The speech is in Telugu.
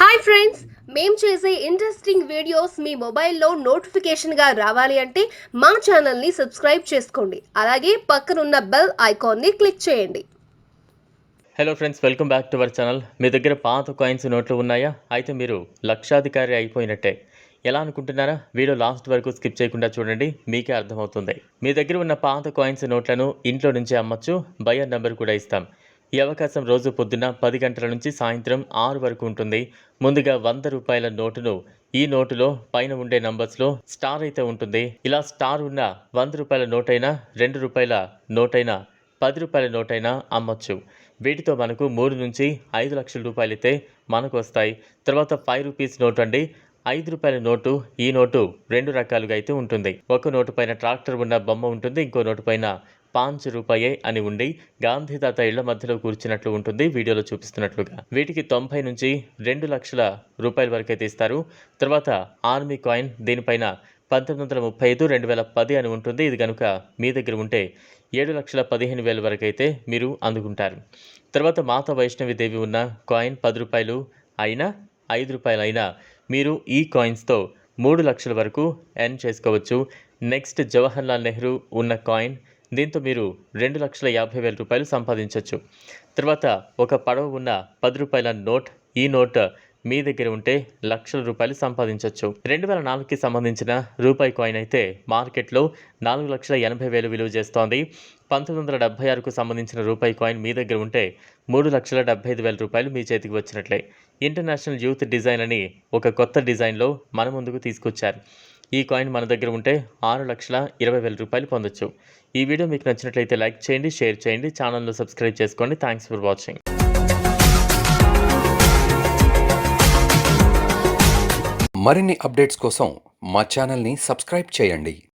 హాయ్ ఫ్రెండ్స్ మేము చేసే ఇంట్రెస్టింగ్ వీడియోస్ మీ మొబైల్లో నోటిఫికేషన్గా రావాలి అంటే మా ఛానల్ని సబ్స్క్రైబ్ చేసుకోండి. అలాగే పక్కనున్న బెల్ ఐకాన్ని క్లిక్ చేయండి. Hello friends welcome back to our channel మీ దగ్గర పాత కాయిన్స్ నోట్లు ఉన్నాయా? అయితే మీరు లక్షాధికారి అయిపోయినట్టే. ఎలా అనుకుంటున్నారా? వీడియో లాస్ట్ వరకు స్కిప్ చేయకుండా చూడండి మీకే అర్థమవుతుంది. మీ దగ్గర ఉన్న పాత కాయిన్స్ నోట్లను ఇంట్లో నుంచే అమ్మచ్చు బయర్ నెంబర్ కూడా ఇస్తాం. ఈ అవకాశం రోజు పొద్దున్న పది గంటల నుంచి సాయంత్రం ఆరు వరకు ఉంటుంది. ముందుగా వంద రూపాయల నోటును ఈ నోటులో పైన ఉండే నంబర్స్లో స్టార్ అయితే ఉంటుంది. ఇలా స్టార్ ఉన్న వంద రూపాయల నోటైనా రెండు రూపాయల నోటైనా పది రూపాయల నోటైనా అమ్మొచ్చు. వీటితో మనకు మూడు నుంచి ఐదు లక్షల రూపాయలు అయితే మనకు వస్తాయి. తర్వాత ఫైవ్ రూపీస్ నోట్ అండి. ఐదు రూపాయల నోటు ఈ నోటు రెండు రకాలుగా అయితే ఉంటుంది. ఒక నోటు పైన ట్రాక్టర్ ఉన్న బొమ్మ ఉంటుంది. ఇంకో నోటు పైన పాంచ్ రూపాయే అని ఉండి గాంధీదాత ఇళ్ళ మధ్యలో కూర్చున్నట్లు ఉంటుంది. వీడియోలో చూపిస్తున్నట్లుగా వీటికి తొంభై నుంచి రెండు లక్షల రూపాయల వరకు అయితే ఇస్తారు తర్వాత ఆర్మీ కాయిన్ దీనిపైన పంతొమ్మిది వందల ముప్పై ఐదు రెండు వేల పది అని ఉంటుంది. ఇది కనుక మీ దగ్గర ఉంటే ఏడు లక్షల పదిహేను వేల వరకు అయితే మీరు అందుకుంటారు. తర్వాత మాత వైష్ణవి దేవి ఉన్న కాయిన్ పది రూపాయలు అయినా ఐదు రూపాయలు అయినా మీరు ఈ కాయిన్స్తో మూడు లక్షల వరకు ఎర్న్ చేసుకోవచ్చు. నెక్స్ట్ జవహర్లాల్ నెహ్రూ ఉన్న కాయిన్ దీంతో మీరు రెండు లక్షల యాభై వేల రూపాయలు సంపాదించవచ్చు తర్వాత ఒక పడవ ఉన్న పది రూపాయల నోట్ ఈ నోట్ మీ దగ్గర ఉంటే లక్షల రూపాయలు సంపాదించవచ్చు రెండు వేల నాలుగుకి సంబంధించిన రూపాయి కాయిన్ అయితే మార్కెట్లో నాలుగు లక్షల ఎనభై వేలు విలువ చేస్తోంది. పంతొమ్మిది వందల డెబ్బై ఆరుకు సంబంధించిన రూపాయి కాయిన్ మీ దగ్గర ఉంటే మూడు లక్షల డెబ్బై ఐదు వేల రూపాయలు మీ చేతికి వచ్చినట్లే. ఇంటర్నేషనల్ యూత్ డిజైన్ అని ఒక కొత్త డిజైన్లో మన ముందుకు తీసుకొచ్చారు. ఈ కాయిన్ మన దగ్గర ఉంటే ఆరు లక్షల ఇరవై వేల రూపాయలు పొందొచ్చు. ఈ వీడియో మీకు నచ్చినట్లయితే లైక్ చేయండి షేర్ చేయండి ఛానల్ను సబ్స్క్రైబ్ చేసుకోండి థ్యాంక్స్ ఫర్ వాచింగ్. మరిన్ని అప్డేట్స్ కోసం మా ఛానల్ని సబ్స్క్రైబ్ చేయండి.